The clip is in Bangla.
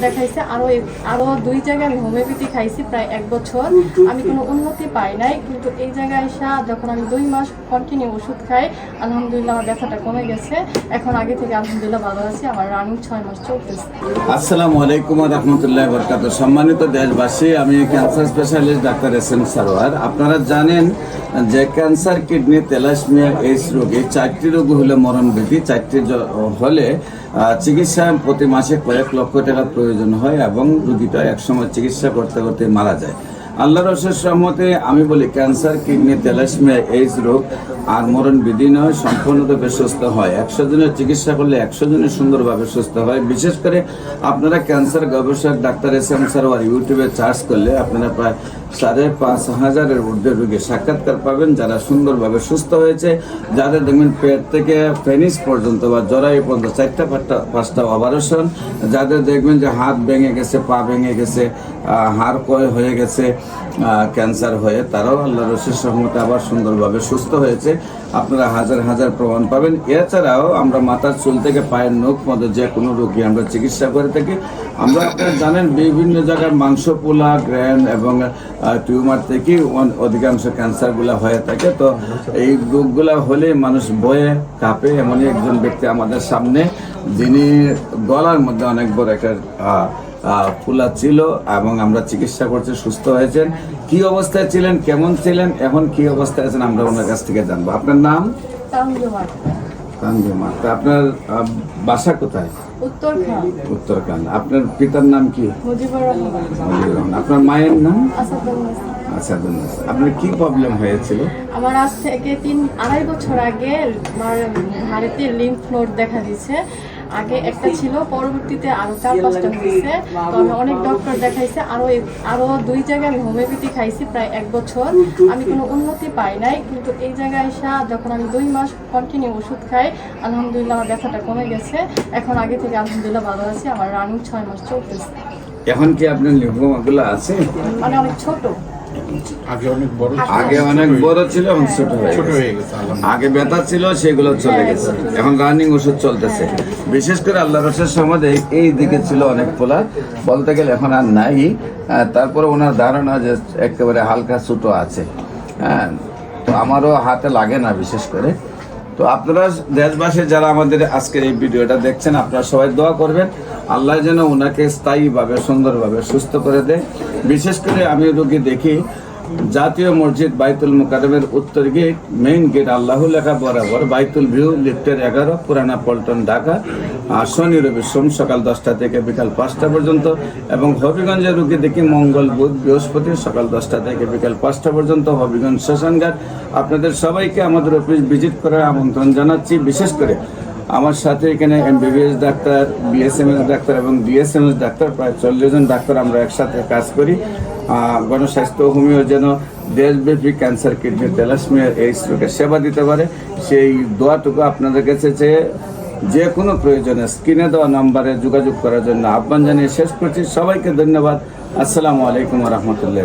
দেখাইছে আরও এক- আরও দুই জায়গায় আমি হোমিওপ্যাথি খাইছি প্রায় এক বছর। আমি কোনো উন্নতি পাই নাই, কিন্তু এই জায়গায় এসে যখন আমি দুই মাস কন্টিনিউ ওষুধ খাই, আলহামদুলিল্লাহ আমার ব্যথাটা কমে গেছে। এখন আগে থেকে আলহামদুলিল্লাহ ভালো আছি, আমার রানিং ছয় মাস চলতেছে। আসসালামু আলাইকুম রহমতুল্লাহ বরকাত সম্মানিত দেশবাসী, আমি cancer specialist doctor S M Sarwar. আপনারা জানেন যে ক্যান্সার কিডনি তেলাসমিয়া এইস রোগ চারটি রোগ হলে মরণ মরণবিধি চারটি হলে চিকিৎসা প্রতি মাসে কয়েক লক্ষ টাকা প্রয়োজন। হয় এবং রুগীটা একসময় চিকিৎসা করতে করতে মারা যায়। আল্লাহ রসের সহমতে আমি বলি, ক্যান্সার, কিডনি তেলাসমিয়া এইস রোগ আর মরণ বিধি নয়, সম্পূর্ণরূপে সুস্থ হয়। একশো জনের চিকিৎসা করলে একশো জনের সুন্দরভাবে সুস্থ হয়। বিশেষ করে আপনারা ক্যান্সার গবেষক ডাক্তার এস এম সারোয়ার ইউটিউবে চার্জ করলে আপনারা প্রায় সাড়ে পাঁচ হাজারের ঊর্ধ্বে রোগী সাক্ষাৎকার পাবেন, যারা সুন্দরভাবে সুস্থ হয়েছে, যাদের দেখবেন পেট থেকে ফেনিস পর্যন্ত বা জরাই পর্যন্ত চারটা পাঁচটা পাঁচটা অপারেশন, যাদের দেখবেন যে হাত ভেঙে গেছে, পা ভেঙে গেছে হাড় ক্ষয় হয়ে গেছে ক্যান্সার হয়ে তারাও আল্লাহ রশির সহমতে আবার সুন্দরভাবে সুস্থ হয়েছে। আপনারা হাজার হাজার প্রমাণ পাবেন। এছাড়াও আমরা মাথার চুল থেকে পায়ের নখ মতো যে কোনো রোগী আমরা চিকিৎসা করে থাকি। আমরা আপনারা জানেন বিভিন্ন জায়গার মাংস পোলা গ্র্যান্ড এবং টিউমার থেকে অধিকাংশ ক্যান্সারগুলো হয়ে থাকে। তো এই রোগগুলো হলে মানুষ বয়ে, কাঁপে এমনই একজন ব্যক্তি আমাদের সামনে, যিনি গলার মধ্যে অনেক বড় একটা ফুলা ছিল এবং আমরা চিকিৎসা করছি সুস্থ হয়েছেন। কি অবস্থায় ছিলেন কেমন ছিলেন এখন কি অবস্থায় আছেন আমরা ওনার কাছ থেকে জানব। আপনার নাম? তাঙ্গুমার তা আপনার বাসা কোথায়? উত্তরখান। আপনার পিতার নাম কি। আপনার মায়ের নাম? আসাদুল্লাহ আপনার কি প্রবলেম হয়েছিল? আমার আজ থেকে তিন আড়াই বছর আগে আমার হাড়িতে লিম্ফ নোড দেখা দিচ্ছে আগে একটা ছিল পরবর্তীতে আরও চার পাঁচটা হয়েছে। তো আমি অনেক ডক্টর দেখাইছে আরও আরও দুই জায়গায় আমি হোমিওপ্যাথি খাইছি প্রায় এক বছর। আমি কোনো উন্নতি পাই নাই কিন্তু এই জায়গায় এসে যখন আমি দুই মাস কন্টিনিউ ওষুধ খাই আলহামদুলিল্লাহ আমার ব্যথাটা কমে গেছে। এখন আগে থেকে আলহামদুলিল্লাহ ভালো আছি আমার রানিং ছয় মাস চলতেছে। এখন কি আপনার লিম্ফোমাগুলো আছে? মানে অনেক ছোট। আগে অনেক বড় ছিল, আগে অনেক বড় ছিল এখন ছোট হয়ে ছোট গেছে। হয়ে গেছে আগে ব্যথা ছিল সেগুলো চলে গেছে। এখন রানিং ওষুধ চলতেছে। বিশেষ করে আল্লাহ রসের সমাজে এই দিকে ছিল অনেক পোলা বলতে গেলে এখন আর নাই। তারপরে ওনার ধারণা যে একেবারে হালকা ছোটো আছে। হ্যাঁ তো আমারও হাতে লাগে না বিশেষ করে। তো আপনারা দেশবাসী যারা আমাদের আজকের এই ভিডিওটা দেখছেন, আপনারা সবাই দোয়া করবেন। আল্লাহ যেন ওনাকে স্থায়ীভাবে, সুন্দরভাবে সুস্থ করে দেয়। বিশেষ করে আমি রোগী দেখি জাতীয় মসজিদ বাইতুল মুকাররমের উত্তর গেট মেইন গেট আল্লাহ লেখা বরাবর বাইতুল ভিউ, লিফটের এগারো, পুরানা পল্টন, ঢাকা। আর শনি রবি সোম সকাল দশটা থেকে বিকাল পাঁচটা পর্যন্ত এবং হবিগঞ্জের রুগী দেখি মঙ্গল, বুধ, বৃহস্পতি সকাল দশটা থেকে বিকাল পাঁচটা পর্যন্ত হবিগঞ্জ শ্মশানঘাট। আপনাদের সবাইকে আমাদের অফিস ভিজিট করার আমন্ত্রণ জানাচ্ছি। বিশেষ করে আমার সাথে এখানে এমবিবিএস ডাক্তার বিএসএমএস ডাক্তার এবং ডিএসএমএস ডাক্তার, প্রায় চল্লিশ জন ডাক্তার আমরা একসাথে কাজ করি। গণস্বাস্থ্য হোমিও যেন দেশব্যাপী ক্যান্সার কিডনি তেলাসমিয়ার এই রোগের সেবা দিতে পারে। সেই দোয়াটুকু আপনাদের কাছে চেয়ে যে কোনো প্রয়োজনে স্ক্রিনে দেওয়া নাম্বারে যোগাযোগ করার জন্য আহ্বান জানিয়ে শেষ করছি। সবাইকে ধন্যবাদ। আসসালামু আলাইকুম রহমতুল্লাহ